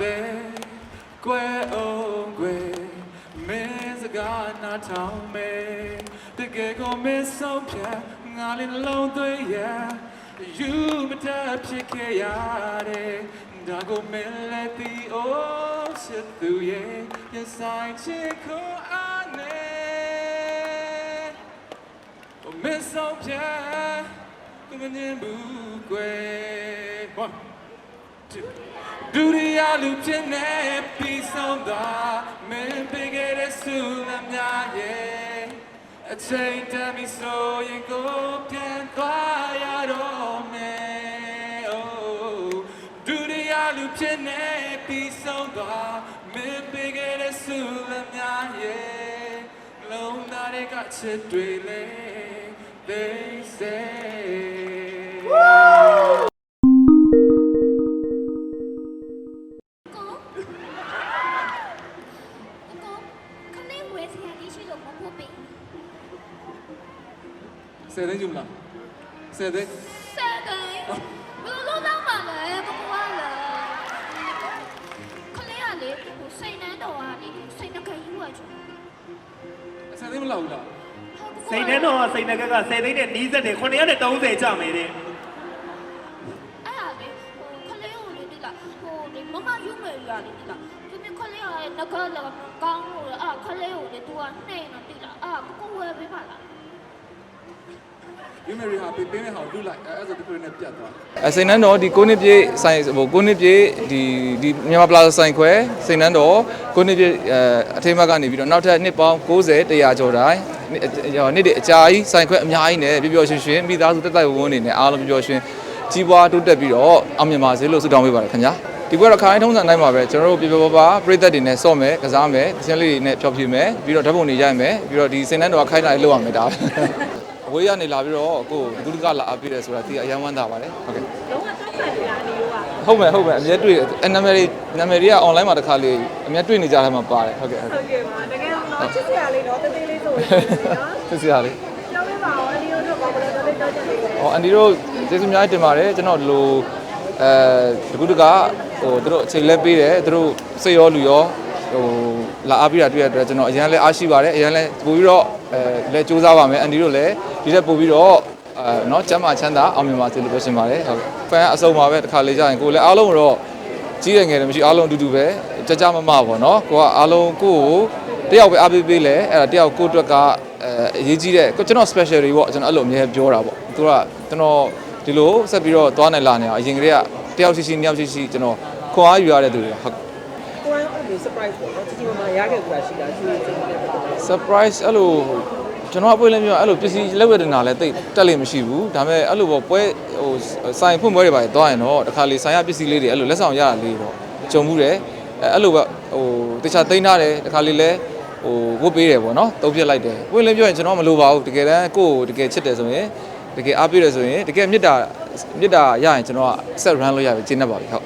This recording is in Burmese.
တဲ့ကွယ်အောင်ကွယ်မင်းစကားနားထောင်မယ်တကယ်ကိုမင်းဆုံးဖြတ်ငါလည်းနှလုံးသွင်းရယူမတတ်ဖြစ်ခဲ့ရတယ်ဒါကိုမင်းလည်းသိ oh ချစ်သူရဲ့ရဆိုင်ချစ်ကိုအားနေ Oh, miss on Pierre, coming in Bugwe. One, two. Do the alu tene, peace on the men big at a sulam ya. A chain tell me so you go can quiet on me. Oh, do the alu tene, peace on the men big at a sulam ya. လုံးသားတွေကချစ်တွေလေ they say ဆယ်သိန်းကျမလားဆယ်သိန်းစဲတယ်ဘယ်လိုလုပ်မှလဲဘကွာလဲခလေးရလေဟိုစိတ်နှမ်းတော်ကလေစိတ်နှကယူရချင်ဆယ်သိန်းမလောက်ဘူးလားစိတ်ထဲတော့စိတ်နှက်ကက10သိန်းနဲ့နီးစက်တယ်930ကျမယ်တဲ့အဲ့ဒါလေဟိုခလေးကိုလေတိလာဟိုဒီမမယူမယ်ရလေတိလာသူမခလေးရရဲ့ငကလာကောင်းလို့အဲ့ခလေးကိုလေ तू ကနှိမ့်တော့တိလာအဲ့ကိုဝဲပေးပါလား ယူမယ်ရီဟာပေးပေးမဲ့ဟာကိုလူလိုက်အဲ့ဒါဆိုဒီလိုနဲ့ပြတ်သွားအစိန်နန်းတော်ဒီ9နှစ်ပြည့်ဆိုင်ဟို9နှစ်ပြည့်ဒီဒီမြန်မာပလာဇာဆိုင်ခွဲစိန်နန်းတော်9နှစ်ပြည့်အဲအထိမ်းအမှတ်ကနေပြီးတော့နောက်ထပ်နှစ်ပေါင်း90 100ကျော်တိုင်းနှစ်နှစ်တည်းအကြာကြီးဆိုင်ခွဲအများကြီးနဲ့ပျော်ပျော်ရွှင်ရွှင်မိသားစုတက်တက်ဝန်းဝန်းနေနဲ့အားလုံးပျော်ပျော်ရွှင်ကြီးပွားတိုးတက်ပြီးတော့အောင်မြင်ပါစေလို့ဆုတောင်းပေးပါတယ်ခင်ဗျာဒီဘက်တော့ခိုင်းထုံးစံတိုင်းပါပဲကျွန်တော်တို့ပြပြပပပြည်သက်တွေနဲ့စော့မယ်ကစားမယ်တခြင်းလေးတွေနဲ့ဖြောပြမယ်ပြီးတော့ဓာတ်ပုံတွေရိုက်မယ်ပြီးတော့ဒီစိန်နန်းတော်ကခိုင်းတာလေးလုပ်ရမယ်ဒါပဲအ ဝေးကနေလာပြီးတော့ကိုယ်ဒုတိယလာအပ်ပြီးတယ်ဆိုတာဒီအယံဝမ်းသာပါတယ်ဟုတ်ကဲ့လုံးဝတောက်ဆန်နေတာနေရောကဟုတ်မယ်ဟုတ်မယ်အမြဲတွေ့အနာမည်တွေနာမည်တွေက online မှာတစ်ခါလေးအမြဲတွေ့နေကြတယ်မှာပါတယ်ဟုတ်ကဲ့ဟုတ်ဟုကဲ့တ်ကဲ့ပါတကယ်တော့ချစ်စရာလေးတော့တသေးလေးဆိုရင်နော်စစ်စရာလေးကျောင်းလေးပါအောင်အလီယိုတို့ဘာလို့တော့လေးတော့ချက်နေလဲဟောအန်ဒီတို့ကျေးဇူးအများကြီးတင်ပါတယ်ကျွန်တော်ဒီလိုအဲတကူတကဟိုသူတို့အချိန်လဲပေးတယ်သူတို့စိတ်ရောလူရော ဟိုလာအားပေးတာတွေ့ရတဲ့အတွက်ကျွန်တော်အရင်လဲအားရှိပါတယ်အရင်လဲပို့ပြီးတော့အဲလဲစူးစမ်းပါမယ်အန်ဒီတို့လည်းဒီထက်ပို့ပြီးတော့အဲเนาะကျမ်းမာချမ်းသာအောင်မြင်ပါစေလို့ပြောချင်ပါတယ်ဟုတ်ဖန်အစုံပါပဲတစ်ခါလေးကြာရင်ကိုယ်လည်းအားလုံးတော့ကြီးတယ်ငယ်တယ်မရှိအားလုံးအတူတူပဲကြကြမမပေါ့เนาะကိုကအားလုံးကိုကိုတယောက်ပဲအားပေးပေးလဲအဲ့ဒါတယောက်ကိုအတွက်ကအဲအရေးကြီးတဲ့ကျွန်တော် special တွေပေါ့ကျွန်တော်အဲ့လိုအမြဲပြောတာပေါ့သူကကျွန်တော်ဒီလိုဆက်ပြီးတော့သွားနိုင်လာနေအောင်အရင်ကတည်းကတယောက်ရှိရှိနှစ်ယောက်ရှိရှိကျွန်တော်ခွန်အားယူရတဲ့သူတွေဟုတ် ကိုယ်ကအဲ့လို surprise ပေါ့နော်ချစ်ချစ်မမရခဲ့ကြတာရှိတာရှိနေတယ်ပေါ့ surprise အဲ့လိုကျွန်တော်အပွင့်လည်းပြောအဲ့လိုပစ္စည်းလက်ဝဲတင်တာလည်းတိတ်တက်လိမ့်မရှိဘူးဒါပေမဲ့အဲ့လိုပေါ့ပွဲဟိုဆိုင်ဖွင့်ပွဲတွေပါသွားရင်တော့တခါလေဆိုင်ရပစ္စည်းလေးတွေအဲ့လိုလက်ဆောင်ရတာလေးတော့ကြုံမှုတယ်အဲ့အဲ့လိုပဲဟိုတခြားသိမ်းထားတယ်တခါလေလည်းဟိုဝတ်ပေးတယ်ပေါ့နော်တုံးပြစ်လိုက်တယ်ပွင့်လည်းပြောရင်ကျွန်တော်မလိုပါဘူးတကယ်တမ်းကိုယ့်ကိုတကယ်ချစ်တယ်ဆိုရင်တကယ်အားပေးတယ်ဆိုရင်တကယ်မေတ္တာမေတ္တာရရင်ကျွန်တော်က set run လို့ရပြီကျင်းတတ်ပါပြီဟုတ်